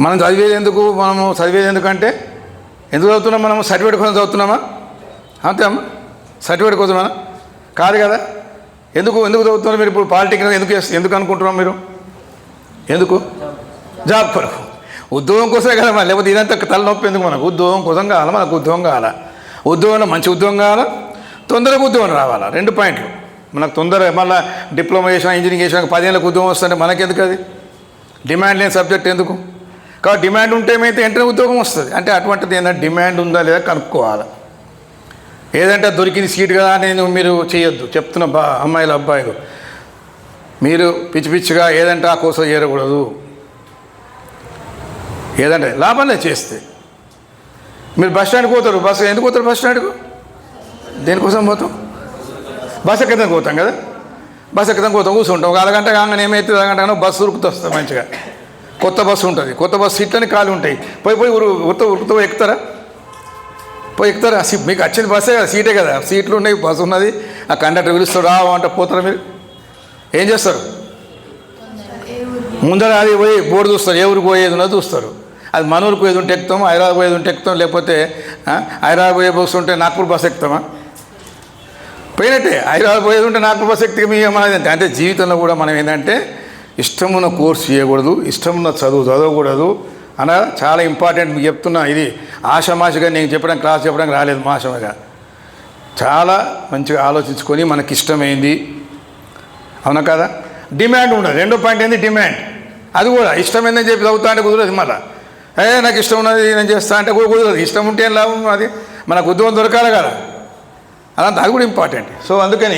మనం చదివేది ఎందుకు మనము చదివేది ఎందుకంటే ఎందుకు చదువుతున్నాం మనం సర్టిఫికేట్ కోసం చదువుతున్నామా? అంతే అమ్మా. సర్టిఫికేట్ కోసమా? కాదు కదా. ఎందుకు? ఎందుకు చదువుతున్నారు మీరు ఇప్పుడు? పాలిటెక్నిక్ ఎందుకు చేస్తారు ఎందుకు అనుకుంటున్నాం మీరు? ఎందుకు? జాబ్ కొరకు. ఉద్యోగం కోసమే కదా మన లేకపోతే ఇదంతా తలనొప్పి ఎందుకు మనకు? ఉద్యోగం కోసం కావాలా? మనకు ఉద్యోగం కావాలా? ఉద్యోగంలో మంచి ఉద్యోగం కావాలా? తొందరగా ఉద్యోగం రావాలా? రెండు పాయింట్లు. మనకు తొందరగా మళ్ళీ డిప్లొమా చేసిన ఇంజనీరింగ్ చేసిన పదేళ్ళకి ఉద్యోగం వస్తుంటే మనకెందుకు అది? డిమాండ్ లేని సబ్జెక్ట్ ఎందుకు? కాబట్టి డిమాండ్ ఉంటే ఏమైతే వెంటనే ఉద్యోగం వస్తుంది. అంటే అటువంటిది ఏదైనా డిమాండ్ ఉందా లేదా కనుక్కోవాలి. ఏదంటే దొరికింది సీట్ కదా నేను మీరు చేయొద్దు. చెప్తున్న బా అమ్మాయిలు అబ్బాయిలు మీరు పిచ్చి పిచ్చిగా ఏదంటే ఆ కోసం చేరకూడదు. ఏదంటే లాభాలే చేస్తే. మీరు బస్ స్టాండ్కి పోతారు. బస్సు ఎందుకు పోతారు బస్ స్టాండ్కు? దేనికోసం పోతాం? బస్ ఎక్కదానికి పోతాం కదా. బస్ ఎక్కదానికి పోతాం కూర్చుంటాం. ఒక అరగంట కాగానే ఏమైతే అరగంట కానీ బస్సు ఉరుకుతూ వస్తాం మంచిగా. కొత్త బస్సు ఉంటుంది. కొత్త బస్సు సీట్లని ఖాళీ ఉంటాయి. పోయి పోయి ఊరు ఉరుకుతూ ఉరుకుతూ ఎక్కుతారా? పోయి ఎక్కుతారా? సీట్ మీకు వచ్చింది బస్సే కదా సీటే కదా. సీట్లు ఉన్నాయి బస్సు ఉన్నది. ఆ కండక్టర్ పిలుస్తారు రావు అంటే పోతారా మీరు? ఏం చేస్తారు? ముందర అది పోయి బోర్డు చూస్తారు. ఎవరు పోయేది ఉన్నది చూస్తారు. అది మనూరు పోయేది ఉంటే ఎక్కుతాం హైదరాబాద్ పోయేది ఉంటే ఎక్కుతాం లేకపోతే హైదరాబాద్ పోయే బస్సు ఉంటే నాగ్పూర్ బస్సు ఎక్కుతామా? పోయినట్టే. హైదరాబాద్ పోయేది ఉంటే నాగ్పూర్ బస్సు ఎక్కితే మీ మనది అంతే. అంటే జీవితంలో కూడా మనం ఏంటంటే ఇష్టమున్న కోర్సు చేయకూడదు ఇష్టమున్న చదువు చదవకూడదు. అన చాలా ఇంపార్టెంట్ మీకు చెప్తున్నా ఇది ఆషమాషగా నేను చెప్పడం క్లాస్ చెప్పడానికి రాలేదు మాషమగా చాలా మంచిగా ఆలోచించుకొని మనకి ఇష్టమైంది. అవునా కదా? డిమాండ్ ఉండదు. రెండో పాయింట్ ఏంది? డిమాండ్. అది కూడా ఇష్టమైందని చెప్పి చదువుతా అంటే కుదరదు మళ్ళీ. ఏ నాకు ఇష్టం ఉన్నది నేను చేస్తా అంటే కూడా కుదరదు. ఇష్టం ఉంటే ఏం లాభం? అది మనకు ఉద్యోగం దొరకాలి కదా. అదంతా అది కూడా ఇంపార్టెంట్. సో అందుకని